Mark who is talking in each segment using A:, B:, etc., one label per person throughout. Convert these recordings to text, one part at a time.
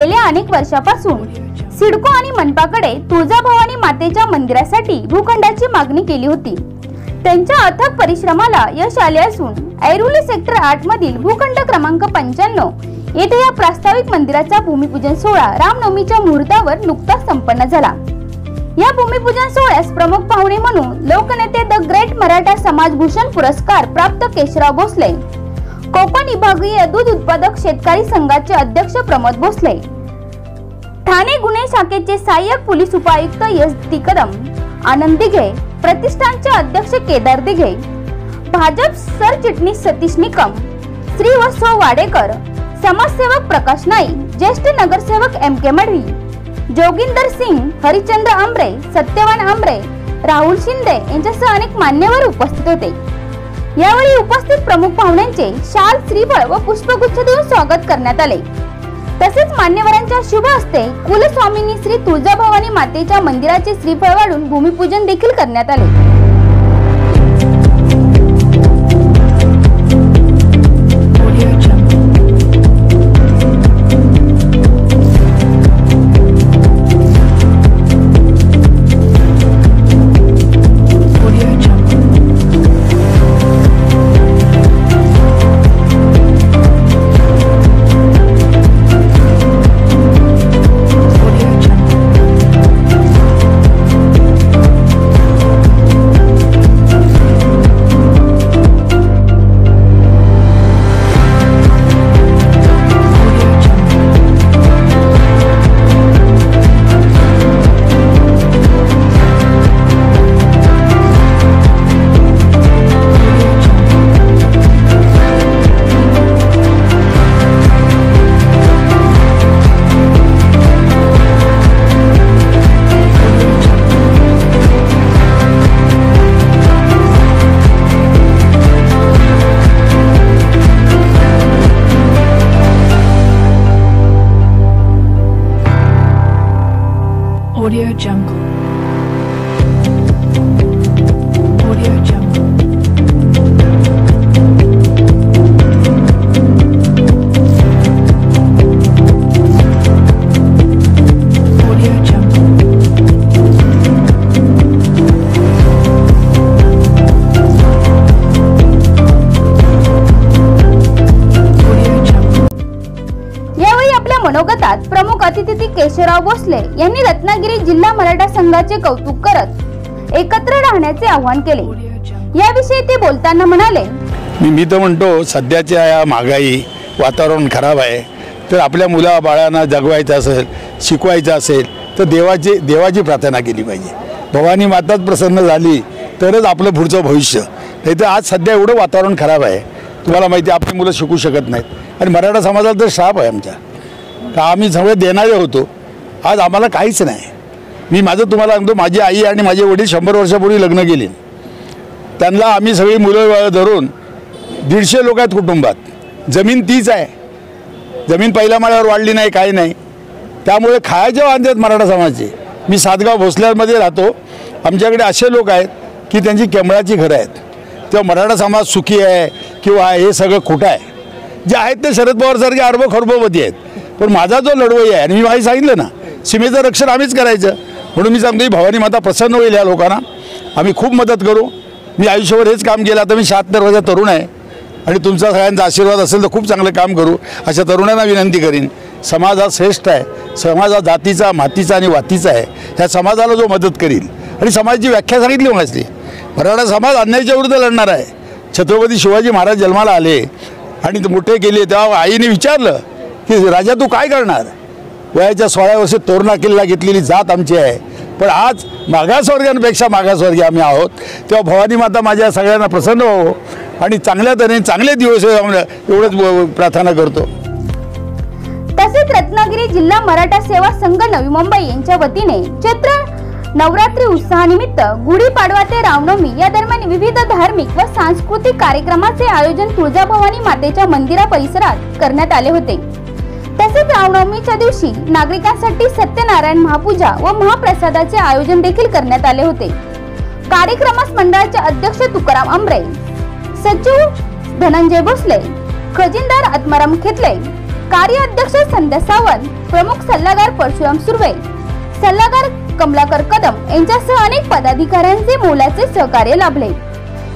A: गेल्या अनेक वर्षापासून सिडको आणि मनपाकडे तुळजाभवानी मातेच्या मंदिरासाठी भूखंडाची मागणी केली होती. त्यांच्या अथक परिश्रमाला यश आले असून ऐरोली सेक्टर आठ मधील भूखंड क्रमांक पंच्याण्णव येथे या प्रास्ताविक मंदिराचा भूमिपूजन सोहळा रामनवमीच्या मुहूर्तावर नुकताच संपन्न झाला. या भूमिपूजन सोहळ्यास प्रमुख पाहुणे म्हणून लोकनेते द ग्रेट मराठा समाजभूषण पुरस्कार प्राप्त केशवराव भोसले कोकण विभागीय दूध उत्पादक शेतकरी संघाचे अध्यक्ष प्रमोद भोसले. ठाणे गुन्हे शाखेचे सहाय्यक पोलीस उपायुक्त एस तिकरम आनंद दिघे प्रतिष्ठानचे अध्यक्ष केदार दिघे भाजप सरचिटणीस सतीश निकम श्री व सौ वाडेकर समाजसेवक प्रकाश नाईक ज्येष्ठ नगरसेवक एम के मढवी जोगिंदर सिंग हरिचंद्र आंबरे सत्यवान आंबरे राहुल शिंदे यांच्यासह अनेक मान्यवर उपस्थित होते. यावेळी उपस्थित प्रमुख पाहुण्यांचे शाल श्रीफळ व पुष्पगुच्छ देऊन स्वागत करण्यात आले. तसेच मान्यवरांच्या शुभ हस्ते कुलस्वामिनी श्री तुळजाभवानी मातेच्या मंदिराचे श्रीफळ वाढून भूमिपूजन देखील करण्यात आले.
B: Audio Audio Jungle. Audio Jungle. Audio Jungle. Audio Jungle.
A: यावेळी आपल्या मनोगतात प्रमुख अतिथी केशवराव भोसले यांनी रत्नागिरी जिल्हा मराठा संघाचे कौतुक करत एकत्र राहण्याचे आवाहन केले. याविषयी ते बोलताना म्हणाले
C: मी मी तर म्हणतो सध्याच्या या महागाई वातावरण खराब आहे. तर आपल्या मुला बाळांना जगवायचं असेल शिकवायचं असेल तर देवाची देवाची प्रार्थना केली पाहिजे. भवानी माताच प्रसन्न झाली तरच आपलं पुढचं भविष्य. नाही तर आज सध्या एवढं वातावरण खराब आहे. तुम्हाला माहिती आहे, आपली मुलं शिकू शकत नाहीत. आणि मराठा समाजाला तर श्राप आहे आमच्या. का आम्ही सगळे देणारे होतो. आज आम्हाला काहीच नाही. मी माझं तुम्हाला सांगतो माझी आई आणि माझे वडील शंभर वर्षापूर्वी लग्न केले. त्यांना आम्ही सगळी मुलं धरून दीडशे लोक आहेत कुटुंबात. जमीन तीच आहे. जमीन पहिल्या माळ्यावर वाढली नाही काही नाही. त्यामुळे खायचे वांदे आहेत मराठा समाजाचे मी सातगाव भोसल्यामध्ये राहतो. आमच्याकडे असे लोक आहेत की त्यांची केंबळाची घरं आहेत. तेव्हा मराठा समाज सुखी आहे किंवा हे सगळं खोटं आहे. जे आहेत ते शरद पवारसारखे अर्ब खरबोपती आहेत. पण माझा जो लढवई आहे आणि मी माही सांगितलं ना सीमेचं रक्षण आम्हीच करायचं. म्हणून मी सांगतो की भवानी माता प्रसन्न होईल या लोकांना. आम्ही खूप मदत करू. मी आयुष्यभर हेच काम केलं. आता मी शहात्तर वर्षा तरुण आहे. आणि तुमचा सगळ्यांचा आशीर्वाद असेल तर खूप चांगलं काम करू. अशा तरुणांना विनंती करीन. समाज हा श्रेष्ठ आहे. समाज हा जातीचा मातीचा आणि वातीचा आहे. ह्या समाजाला जो मदत करील. आणि समाजाची व्याख्या सांगितली म्हणायची मराठा समाज अन्यायाच्या विरुद्ध लढणार आहे. छत्रपती शिवाजी महाराज जन्माला आले. आणि ते मोठे केले. तेव्हा आईने विचारलं की राजा तू काय करणार? वयाच्या सोळा वर्षी तोरणा किल्ला घेतलेली जात आमची आहे. पण आज मागासवर्गांपेक्षा मागासवर्गीय आम्ही आहोत. तेव्हा भवानी माता माझ्या सगळ्यांना प्रसन्न हो. आणि चांगल्या तऱ्हेने चांगले दिवस एवढंच प्रार्थना करतो.
A: तसेच रत्नागिरी जिल्हा मराठा सेवा संघ नवी मुंबई यांच्या वतीने चैत्र नवरात्री उत्सवानिमित्त गुढीपाडवा ते रामनवमी या दरम्यान विविध धार्मिक व सांस्कृतिक कार्यक्रमाचे आयोजन तुळजाभवानी मातेच्या मंदिरा परिसरात करण्यात आले होते. तसेच रामनवमीच्या दिवशी नागरिकांसाठी सत्यनारायण महापूजा व महाप्रसादाचे आयोजन देखील करण्यात आले होते. कार्यक्रमास मंडळाचे अध्यक्ष तुकाराम आंबरे सचिव धनंजय भोसले खजिनदार आत्माराम खेतले कार्याध्यक्ष संध्या सावंत प्रमुख सल्लागार परशुराम सुर्वे सल्लागार कमलाकर कदम यांच्यासह अनेक पदाधिकाऱ्यांचे मोलाचे सहकार्य लाभले.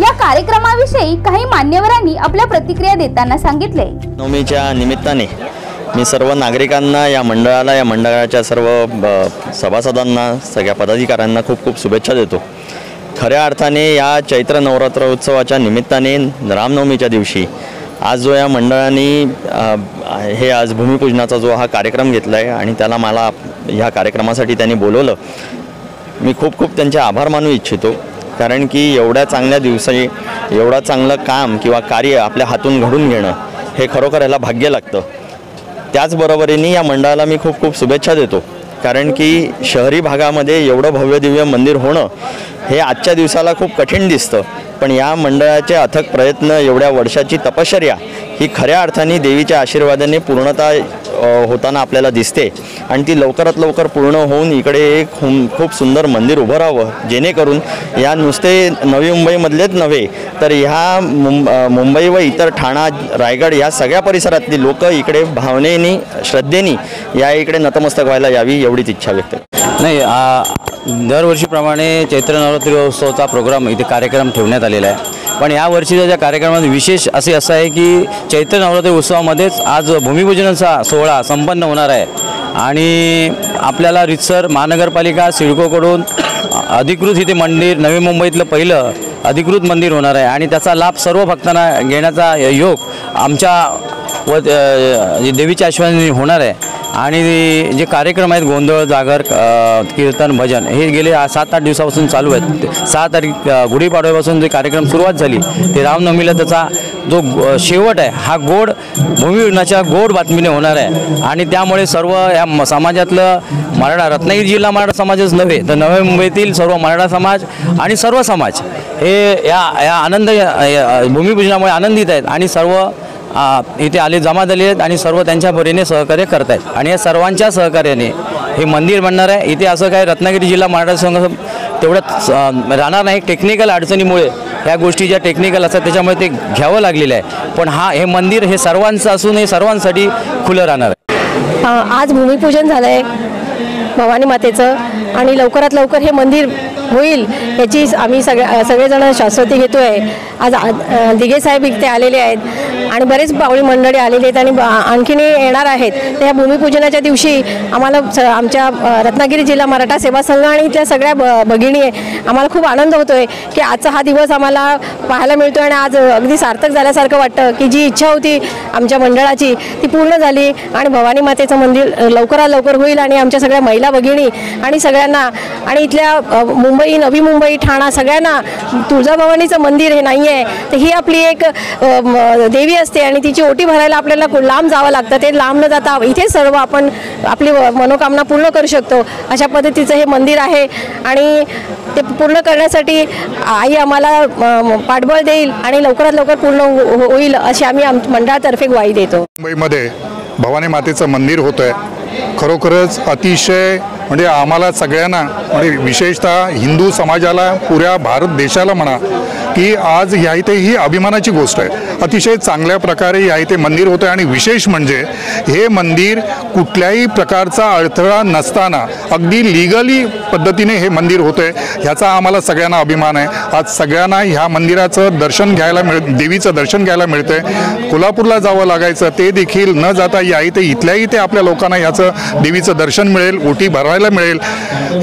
A: या कार्यक्रमाविषयी काही मान्यवरांनी आपल्या प्रतिक्रिया देताना सांगितले.
D: नवमीच्या निमित्ताने मी सर्व नागरिकांना या मंडळाला या मंडळाच्या सर्व ब- सभासदांना सगळ्या पदाधिकाऱ्यांना खूप खूप शुभेच्छा देतो. खऱ्या अर्थाने या चैत्र नवरात्र उत्सवाच्या निमित्ताने रामनवमीच्या दिवशी आज जो या मंडळाने हे आज भूमिपूजनाचा जो हा कार्यक्रम घेतला आहे आणि त्याला मला ह्या कार्यक्रमासाठी त्यांनी बोलवलं मी खूप खूप त्यांचे आभार मानू इच्छितो. कारण की एवढ्या चांगल्या दिवसाची एवढं चांगलं काम किंवा कार्य आपल्या हातून घडून घेणं हे खरोखर याला भाग्य लागतं. त्याचबरोबरीने या मंडळाला मी खूप खूप शुभेच्छा देतो. कारण की शहरी भागामध्ये एवढं भव्य दिव्य मंदिर होणं हे आजच्या दिवसाला खूप कठीण दिसतं. पण या मंडळाचे अथक प्रयत्न एवढ्या वर्षाची तपश्चर्या ही खऱ्या अर्थाने देवीच्या आशीर्वादाने पूर्णता होताना आपल्याला दिसते. आणि ती लवकरात लवकर पूर्ण होऊन इकडे एक खूप सुंदर मंदिर उभं राहावं. जेणेकरून या नुसते नवी मुंबईमधलेच नव्हे तर ह्या मुं मुंबई व इतर ठाणा रायगड या सगळ्या परिसरातली लोक इकडे भावनेनी श्रद्धेनी या इकडे नतमस्तक व्हायला यावी एवढीच इच्छा व्यक्त
E: नाही दरवर्षीप्रमाणे चैत्र नवरात्री उत्सवाचा प्रोग्राम इथे कार्यक्रम ठेवण्यात आलेला आहे. पण या वर्षीच्या ज्या कार्यक्रमात विशेष असे असं आहे की चैत्र नवरात्री उत्सवामध्येच आज भूमिपूजनाचा सोहळा संपन्न होणार आहे. आणि आपल्याला रितसर महानगरपालिका सिडकोकडून अधिकृत इथे मंदिर नवी मुंबईतलं पहिलं अधिकृत मंदिर होणार आहे. आणि त्याचा लाभ सर्व भक्तांना घेण्याचा योग आमच्या व जे देवीच्या आश्वासने होणार आहे. आणि जे कार्यक्रम आहेत गोंधळ जागर कीर्तन भजन हे गेले सात आठ दिवसापासून चालू आहेत. सहा तारीख गुढीपाडव्यापासून जे कार्यक्रम सुरुवात झाली ते रामनवमीला त्याचा जो शेवट आहे हा गोड भूमिविनाच्या गोड बातमीने होणार आहे. आणि त्यामुळे सर्व या म- समाजातलं मराठा रत्नागिरी जिल्हा मराठा समाजच नव्हे तर नव्या मुंबईतील सर्व मराठा समाज आणि सर्व समाज हे या या आनंद या- भूमिपूजनामुळे आनंदित आहेत. आणि सर्व इथे आले जमा झाले आहेत आणि सर्व त्यांच्या परीने सहकार्य करत आहेत आणि या सर्वांच्या सहकार्याने हे मंदिर बनणार आहे. इथे असं काय रत्नागिरी जिल्हा मराठा संघ तेवढंच राहणार नाही. टेक्निकल अडचणीमुळे ह्या गोष्टी ज्या टेक्निकल असतात त्याच्यामुळे ते घ्यावं लागलेलं आहे. पण हा हे मंदिर हे सर्वांचं असून हे सर्वांसाठी खुलं राहणार आहे.
F: आज भूमिपूजन झालं आहे भवानी मातेचं आणि लवकरात लवकर हे मंदिर होईल याची आम्ही सगळ्या सगळेजण शाश्वती घेतो आहे आज आ- दिघे साहेब इथे आलेले आहेत. आणि बरेच पावळी मंडळी आलेली आहेत आणि आणखीन येणार आहेत. तर ह्या भूमिपूजनाच्या दिवशी आम्हाला स- आमच्या रत्नागिरी जिल्हा मराठा सेवा संघ आणि इथल्या सगळ्या ब भगिनी आहे. आम्हाला खूप आनंद होतो आहे की आजचा हा दिवस आम्हाला पाहायला मिळतो आणि आज अगदी सार्थक झाल्यासारखं वाटतं की जी इच्छा होती आमच्या मंडळाची ती पूर्ण झाली आणि भवानी मातेचं मंदिर लवकरात लवकर होईल आणि आमच्या सगळ्या महिला भगिनी आणि सगळ्यांना आणि इथल्या मुंबई नवी मुंबई ठाणा सगळ्यांना तुळजाभवानीचं मंदिर हे नाही आहे तर ही आपली एक देवी असते आणि तिची ओटी भरायला आपल्याला लांब जावं लागतं. ते लांब न जाता इथे सर्व आपण आपली मनोकामना पूर्ण करू शकतो. अशा पद्धतीचं हे मंदिर आहे. आणि ते पूर्ण करण्यासाठी आई आम्हाला पाठबळ देईल आणि लवकरात लवकर पूर्ण हो-, हो-, होईल अशी आम्ही आम मंडळातर्फे ग्वाही देतो.
G: मुंबईमध्ये भवानी मातेचं मंदिर होतं आहे खरोखरच अतिशय म्हणजे आम्हाला सगळ्यांना म्हणजे विशेषतः हिंदू समाजाला पुऱ्या भारत देशाला म्हणा की आज ह्या इथे ही अभिमानाची गोष्ट आहे. अतिशय चांगल्या प्रकारे या इथे मंदिर होतं आणि विशेष म्हणजे हे मंदिर कुठल्याही प्रकारचा अडथळा नसताना अगदी लिगली पद्धतीने हे मंदिर होतं आहे ह्याचा आम्हाला सगळ्यांना अभिमान आहे. आज सगळ्यांना ह्या मंदिराचं दर्शन घ्यायला मिळ देवीचं दर्शन घ्यायला मिळतंय. कोल्हापूरला जावं लागायचं ते देखील न जाता या इथे इथल्या इथे आपल्या लोकांना ह्याचं देवीचं दर्शन मिळेल ओटी पाहायला मिळेल.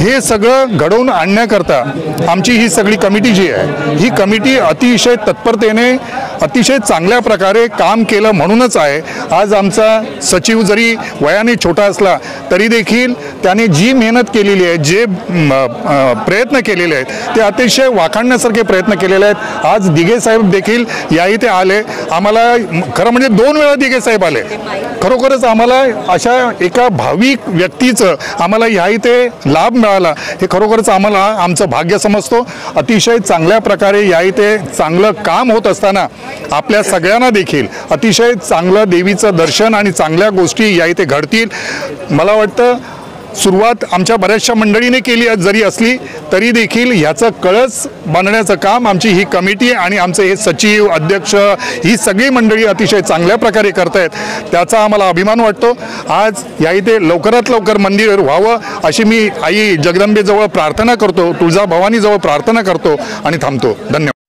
G: हे सगळं घडवून आणण्याकरता आमची ही सगळी कमिटी जी आहे ही कमिटी अतिशय तत्परतेने अतिशय चांगल्या प्रकारे काम केलं म्हणूनच आहे. आज आमचा सचिव जरी वयाने छोटा असला तरी देखील त्याने जी मेहनत केलेली आहे जे प्रयत्न केलेले आहेत ते अतिशय वाखाणण्यासारखे प्रयत्न केलेले आहेत. आज दिघे साहेब देखील या इथे आले. आम्हाला खरं म्हणजे दोन वेळा दिघे साहेब आले. खरोखरच आम्हाला अशा एका भाविक व्यक्तीचं आम्हाला ह्या इथे लाभ मिळाला हे खरोखरच आम्हाला आमचं भाग्य समजतो. अतिशय चांगल्या प्रकारे या इथे चांगलं काम होत असताना आपल्या सगळ्यांना देखील अतिशय चांगलं देवीचं दर्शन आणि चांगल्या गोष्टी या इथे घडतील. मला वाटतं सुरुवात आमच्या बऱ्याचशा मंडळीने केली जरी असली तरी देखील ह्याचं कळस बांधण्याचं काम आमची ही कमिटी आणि आमचे हे सचिव अध्यक्ष ही सगळी मंडळी अतिशय चांगल्या प्रकारे करत आहेत त्याचा आम्हाला अभिमान वाटतो. आज या इथे लवकरात लवकर मंदिर व्हावं अशी मी आई जगदंबेजवळ प्रार्थना करतो तुळजाभवानीजवळ प्रार्थना करतो आणि थांबतो. धन्यवाद.